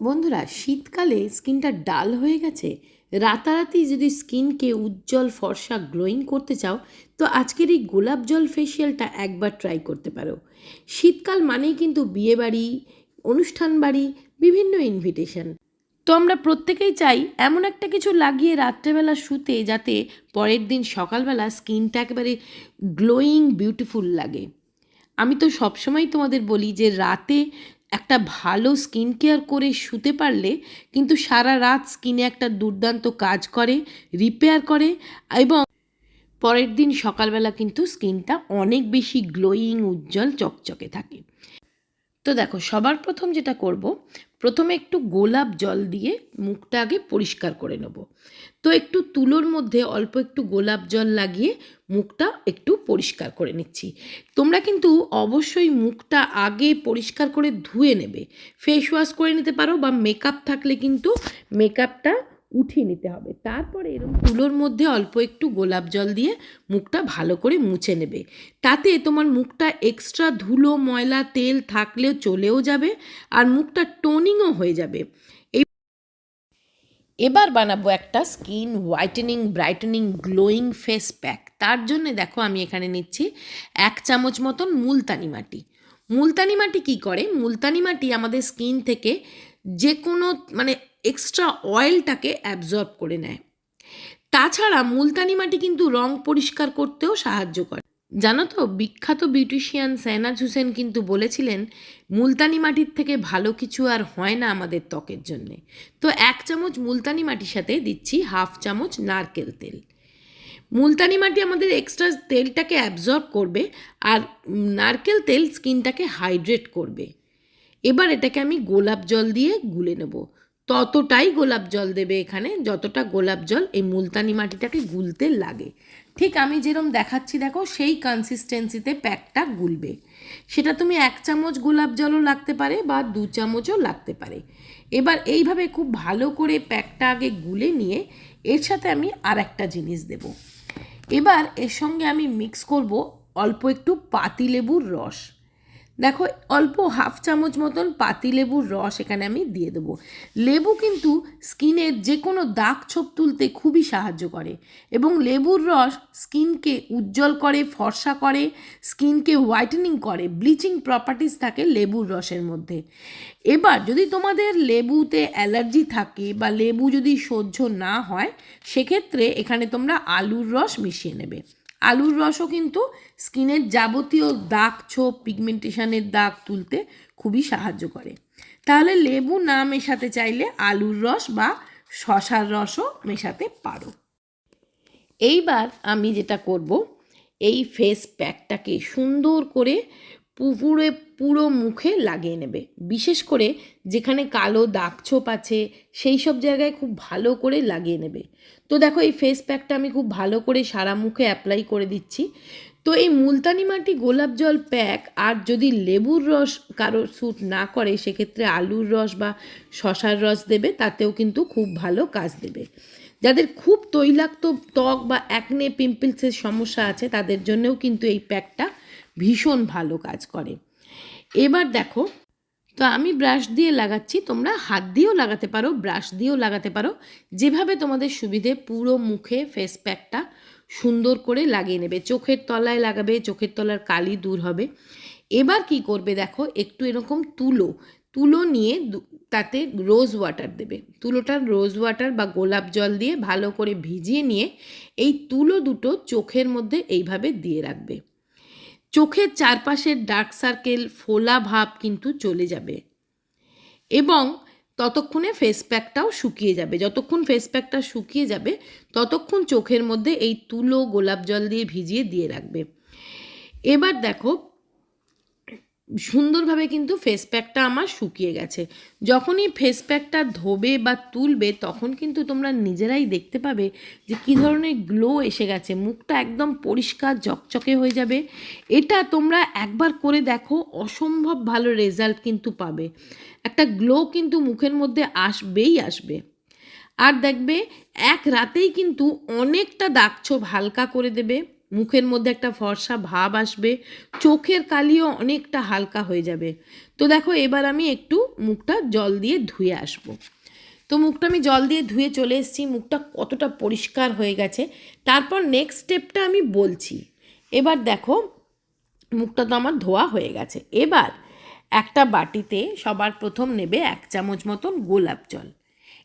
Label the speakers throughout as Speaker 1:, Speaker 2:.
Speaker 1: বন্ধুরা, শীতকালে স্কিনটা ডাল হয়ে গেছে। রাতারাতি যদি স্কিনকে উজ্জ্বল ফর্সা গ্লোয়িং করতে চাও, তো আজকের এই গোলাপ জল ফেসিয়ালটা একবার ট্রাই করতে পারো। শীতকাল মানেই কিন্তু বিয়েবাড়ি অনুষ্ঠান বাড়ি বিভিন্ন ইনভিটেশন তো আমরা প্রত্যেকেই চাই এমন একটা কিছু লাগিয়ে রাত্রেবেলা শুতে যাতে পরের দিন সকালবেলা স্কিনটা একেবারে গ্লোয়িং, বিউটিফুল লাগে। আমি তো সবসময় তোমাদের বলি যে রাতে একটা ভালো স্কিন কেয়ার করে শুতে পারলে কিন্তু সারা রাত স্কিনে একটা দুর্দান্ত কাজ করে রিপেয়ার করে এবং পরের দিন সকালবেলা কিন্তু স্কিনটা অনেক বেশি গ্লোয়িং উজ্জ্বল, চকচকে থাকে। তো দেখো, সবার প্রথম যেটা করব, প্রথমে একটু গোলাপ জল দিয়ে মুখটা আগে পরিষ্কার করে নেব। তো একটু তুলোর মধ্যে অল্প একটু গোলাপ জল লাগিয়ে মুখটা একটু পরিষ্কার করে নিচ্ছি। তোমরা কিন্তু অবশ্যই মুখটা আগে পরিষ্কার করে ধুয়ে নেবে। ফেস ওয়াশ করে নিতে পারো বা মেকআপ থাকলে কিন্তু মেকআপটা উঠিয়ে নিতে হবে। তারপরে এরকম তুলোর মধ্যে অল্প একটু গোলাপ জল দিয়ে মুখটা ভালো করে মুছে নেবে। তাতে তোমার মুখটা এক্সট্রা ধুলো, ময়লা, তেল থাকলেও চলেও যাবে আর মুখটা টোনিংও হয়ে যাবে। এবার বানাবো একটা skin whitening brightening glowing face pack তার জন্য দেখো আমি এখানে নিচ্ছি এক চামচ মতন মুলতানি মাটি। মুলতানি মাটি কী করে? মুলতানি মাটি আমাদের স্কিন থেকে যে কোনো মানে এক্সট্রা অয়েলটাকে অ্যাবজর্ব করে নেয়। তাছাড়া মুলতানি মাটি কিন্তু রং পরিষ্কার করতেও সাহায্য করে। জানো তো, বিখ্যাত বিউটিশিয়ান স্যানাজ হুসেন কিন্তু বলেছিলেন, মুলতানি মাটির থেকে ভালো কিছু আর হয় না আমাদের ত্বকের জন্যে। তো এক চামচ মুলতানি মাটির সাথে দিচ্ছি হাফ চামচ নারকেল তেল। মুলতানি মাটি আমাদের এক্সট্রা তেলটাকে অ্যাবজর্ব করবে আর নারকেল তেল স্কিনটাকে হাইড্রেট করবে। এবার এটাকে আমি গোলাপ জল দিয়ে গুলে নেব। ততটাই গোলাপ জল দেবে এখানে, যতটা গোলাপ জল এই মুলতানি মাটিটাকে গুলতে লাগে। ঠিক আমি যেরম দেখাচ্ছি, দেখো সেই কনসিস্টেন্সিতে প্যাকটা গুলবে। সেটা তুমি এক চামচ গোলাপ জলও লাগতে পারে বা দু চামচও লাগতে পারে। এবার এইভাবে খুব ভালো করে প্যাকটা আগে গুলে নিয়ে এর সাথে আমি আর একটা জিনিস দেব। এবার এর সঙ্গে আমি মিক্স করব অল্প একটু পাতিলেবুর রস। দেখো, অল্প হাফ চামচ মতন পাতিলেবুর রস এখানে আমি দিয়ে দেবো। লেবু কিন্তু স্কিনের যে কোনো দাগ ছোপ তুলতে খুবই সাহায্য করে এবং লেবুর রস স্কিনকে উজ্জ্বল করে, ফর্সা করে, স্কিনকে হোয়াইটেনিং করে, ব্লিচিং প্রপার্টিস থাকে লেবুর রসের মধ্যে। এবার যদি তোমাদের লেবুতে অ্যালার্জি থাকে বা লেবু যদি সহ্য না হয়, সেক্ষেত্রে এখানে তোমরা আলুর রস মিশিয়ে নেবে। আলুর রসও কিন্তু স্কিনের যাবতীয় দাগ ছোপ পিগমেন্টেশনের দাগ তুলতে খুবই সাহায্য করে। তাহলে লেবু না মেশাতে চাইলে আলুর রস বা শশার রসও মেশাতে পারো। এইবার আমি যেটা করব, এই ফেস প্যাকটাকে সুন্দর করে পুকুরে পুরো মুখে লাগিয়ে নেবে। বিশেষ করে যেখানে কালো দাগ ছোপ আছে, সেই সব জায়গায় খুব ভালো করে লাগিয়ে নেবে। তো দেখো, এই ফেস প্যাকটা আমি খুব ভালো করে সারা মুখে অ্যাপ্লাই করে দিচ্ছি। তো এই মুলতানি মাটি গোলাপ জল প্যাক আর যদি লেবুর রস কারও স্যুট না করে, সেক্ষেত্রে আলুর রস বা শশার রস দেবে, তাতেও কিন্তু খুব ভালো কাজ দেবে। যাদের খুব তৈলাক্ত ত্বক বা অ্যাকনে পিম্পলসের সমস্যা আছে, তাদের জন্যও কিন্তু এই প্যাকটা ভীষণ ভালো কাজ করে। এবার দেখো, তো আমি ব্রাশ দিয়ে লাগাচ্ছি, তোমরা হাত দিয়েও লাগাতে পারো, ব্রাশ দিয়েও লাগাতে পারো। যেভাবে তোমাদের সুবিধে পুরো মুখে ফেস প্যাকটা সুন্দর করে লাগিয়ে নেবে। চোখের তলায় লাগাবে, চোখের তলার কালি দূর হবে। এবার কি করবে দেখো, একটু এরকম তুলো তুলো নিয়ে তাতে রোজ ওয়াটার দেবে। তুলোটা রোজ ওয়াটার বা গোলাপ জল দিয়ে ভালো করে ভিজিয়ে নিয়ে এই তুলো দুটো চোখের মধ্যে এইভাবে দিয়ে রাখবে। চোখের চারপাশের ডার্ক সার্কেল, ফোলা ভাব কিন্তু চলে যাবে। এবং ততক্ষণে ফেস প্যাকটাও শুকিয়ে যাবে। যতক্ষণ ফেস প্যাকটা শুকিয়ে যাবে, ততক্ষণ চোখের মধ্যে এই তুলো গোলাপ জল দিয়ে ভিজিয়ে দিয়ে রাখবে। এবার দেখো সুন্দরভাবে কিন্তু ফেস প্যাকটা আমার শুকিয়ে গেছে। যখনই ফেস প্যাকটা ধোবে বা তুলবে, তখন কিন্তু তোমরা নিজেরাই দেখতে পাবে যে কী ধরনের গ্লো এসে গেছে। মুখটা একদম পরিষ্কার, চকচকে হয়ে যাবে। এটা তোমরা একবার করে দেখো, অসম্ভব ভালো রেজাল্ট কিন্তু পাবে। একটা গ্লো কিন্তু মুখের মধ্যে আসবেই আসবে। আর দেখবে, এক রাতেই কিন্তু অনেকটা দাগছোপ হালকা করে দেবে। মুখের মধ্যে একটা ফর্সা ভাব আসবে, চোখের কালিও অনেকটা হালকা হয়ে যাবে। তো দেখো, এবার আমি একটু মুখটা জল দিয়ে ধুয়ে আসব। তো মুখটা আমি জল দিয়ে ধুয়ে চলে এসেছি, মুখটা কতটা পরিষ্কার হয়ে গেছে। তারপর নেক্সট স্টেপটা আমি বলছি। এবার দেখো, মুখটা তো আমার ধোয়া হয়ে গেছে। এবার একটা বাটিতে সবার প্রথম নেবে এক চামচ মতন গোলাপ জল।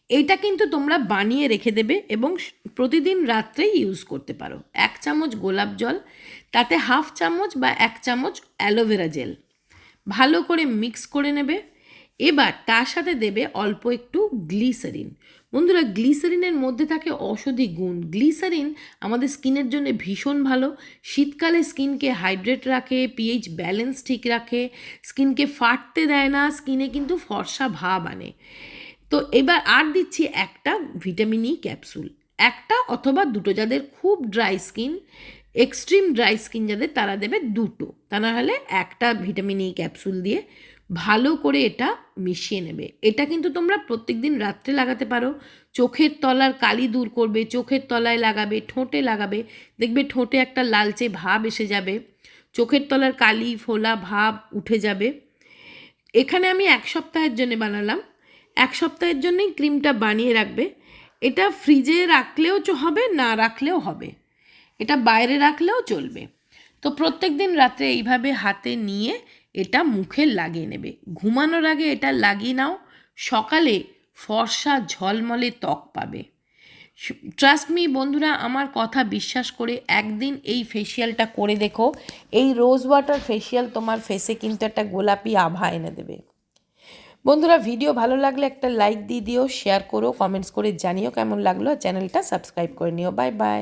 Speaker 1: এইটা কিন্তু তোমরা বানিয়ে রেখে দেবে এবং প্রতিদিন রাত্রেই ইউজ করতে পারো। এক চামচ গোলাপ জল, তাতে হাফ চামচ বা এক চামচ অ্যালোভেরা জেল। ভালো করে মিক্স করে নেবে। এবার তার সাথে দেবে অল্প একটু গ্লিসারিন বন্ধুরা গ্লিসারিনের মধ্যে থাকে ঔষধি গুণ। গ্লিসারিন আমাদের স্কিনের জন্য ভীষণ ভালো। শীতকালে স্কিনকে হাইড্রেট রাখে পিএইচ ব্যালেন্স ঠিক রাখে, স্কিনকে ফাটতে দেয় না, স্কিনে কিন্তু ফর্সা ভাব আনে। তো এবার আর দিচ্ছি একটা ভিটামিন ই ক্যাপসুল। একটা অথবা দুটো যাদের খুব dry skin, extreme dry skin যাদের, তারা দেবে দুটো। তা না হলে একটা ভিটামিন ই ক্যাপসুল দিয়ে ভালো করে এটা মিশিয়ে নেবে। এটা কিন্তু তোমরা প্রত্যেক দিন রাত্রে লাগাতে পারো। চোখের তলার কালি দূর করবে, চোখের তলায় লাগাবে, ঠোঁটে লাগাবে। দেখবে ঠোঁটে একটা লালচে ভাব এসে যাবে। চোখের তলার কালি, ফোলা ভাব উঠে যাবে। এখানে আমি এক সপ্তাহের জন্য বানালাম এক সপ্তাহের জন্যই ক্রিমটা বানিয়ে রাখবে। এটা ফ্রিজে রাখলেও হবে, না রাখলেও হবে। এটা বাইরে রাখলেও চলবে। তো প্রত্যেক দিন রাত্রে এইভাবে হাতে নিয়ে এটা মুখে লাগিয়ে নেবে। ঘুমানোর আগে এটা লাগিয়ে নাও। সকালে ফর্সা ঝলমলে ত্বক পাবে। ট্রাস্ট মি বন্ধুরা, আমার কথা বিশ্বাস করে একদিন এই ফেসিয়ালটা করে দেখো। এই রোজ ওয়াটার ফেসিয়াল তোমার ফেসে কিন্তু একটা গোলাপি আভা এনে দেবে। বন্ধুরা ভিডিও ভালো লাগলে একটা লাইক দিয়ে দিও শেয়ার করো কমেন্টস করে জানিও কেমন লাগল চ্যানেলটা সাবস্ক্রাইব করে নিও। Bye bye